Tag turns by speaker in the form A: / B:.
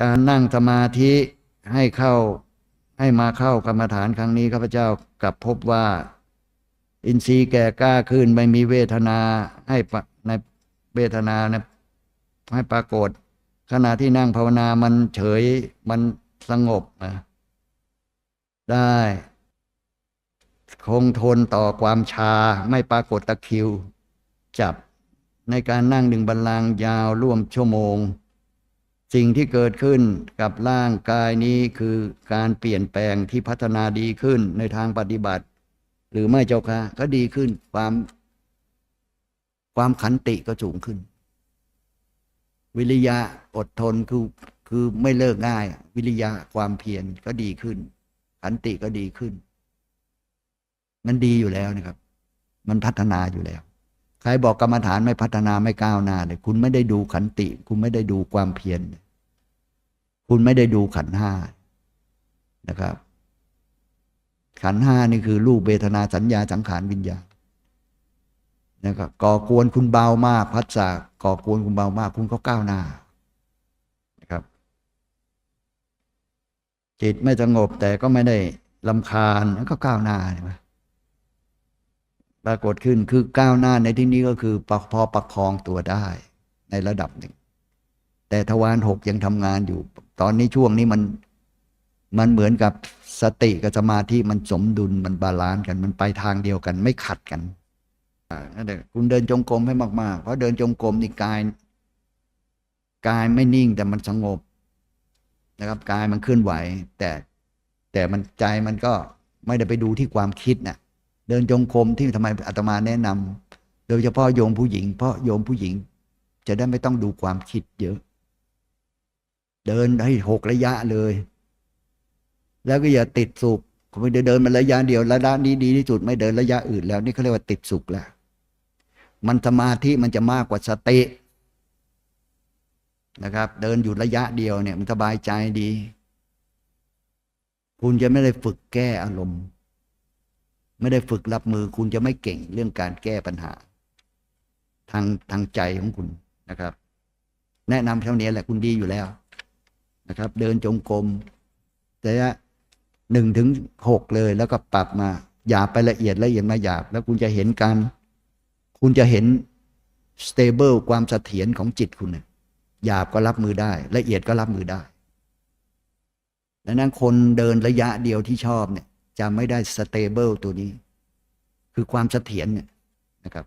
A: การนั่งสมาธิให้เข้าให้มาเข้ากรรมฐานครั้งนี้ข้าพเจ้ากลับพบว่า อินทรีย์แก่กล้าขึ้นไม่มีเวทนาให้ในเวทนานะให้ปรากฏ ขณะที่นั่งภาวนามันเฉยมันสงบนะได้ คงทนต่อความชาไม่ปรากฏตะคิว จับในการนั่งหนึ่งบัลลังยาวร่วมชั่วโมง สิ่งที่เกิดขึ้นกับร่างกายนี้คือการเปลี่ยนแปลงที่พัฒนาดีขึ้นในทางปฏิบัติ หรือไม่เจ้าค่ะก็ดีขึ้นความ ความขันติก็สูงขึ้น วิริยะอดทนคือคือไม่เลิกง่าย วิริยะความเพียรก็ดีขึ้น ขันติก็ดีขึ้น มันดีอยู่แล้วนะครับ มันพัฒนาอยู่แล้ว ครบอกกรรมฐานไม่พัฒนาไม่ก้าวหน้าเนี่ยคุณไม่ได้ดูขันติ คุณไม่ได้ดูความเพียรคุณไม่ได้ดูขันห้านะครับ ขันห้านี่คือรูปเวทนาสัญญาสังขารวิญญาณนะครับก่อกวนคุณเบามาก พัฒนาก่อกวนคุณเบามาก คุณก็ก้าวหน้านะครับ จิตไม่สงบแต่ก็ไม่ได้ลำคาญแล้วก็ก้าวหน้าใช่ไหม ปรากฏขึ้นคือก้าวหน้าในที่นี้ก็คือพอประคองตัวได้ในระดับหนึ่ง แต่ทวารหกยังทำงานอยู่ ตอนนี้ช่วงนี้มันมันเหมือนกับสติกับสมาธิมันสมดุลมันบาลานซ์กันมันไปทางเดียวกันไม่ขัดกันนั่นแหละคุณเดินจงกรมให้มากๆ เพราะเดินจงกรมนี่กายกายไม่นิ่งแต่มันสงบนะครับกายมันเคลื่อนไหว แต่แต่มันใจมันก็ไม่ได้ไปดูที่ความคิดน่ะ เดินจงกรมที่ทำไมอาตมาแนะนำโดยเฉพาะโยมผู้หญิง เพราะโยมผู้หญิง จะได้ไม่ต้องดูความคิดเยอะ เดินให้หกระยะเลย แล้วก็อย่าติดสุขไม่ได้เดินมันระยะเดียวระยะนี้ดีที่สุดไม่เดินระยะอื่นแล้ว นี่เขาเรียกว่าติดสุขแล้วมันสมาธิมันจะมากกว่าสตินะครับ เดินอยู่ระยะเดียวเนี่ยมันสบายใจดี คุณจะไม่ได้ฝึกแก้อารมณ์ ไม่ได้ฝึกรับมือคุณจะไม่เก่งเรื่องการแก้ปัญหา ทางทางใจของคุณนะครับ แนะนำเท่านี้แหละคุณดีอยู่แล้วนะครับ เดินจงกรมระยะหนึ่งถึงหกเลยแล้วก็ปรับมาหยาบไปละเอียดละเอียดมาหยาบ แล้วคุณจะเห็นการ คุณจะเห็น stable ความเสถียรของจิตคุณเนี่ยหยาบก็รับมือได้ ละเอียดก็รับมือได้ดังนั้นคนเดินระยะเดียวที่ชอบเนี่ย จะไม่ได้สเตเบิลตัวนี้ คือความเสถียรเนี่ยนะครับ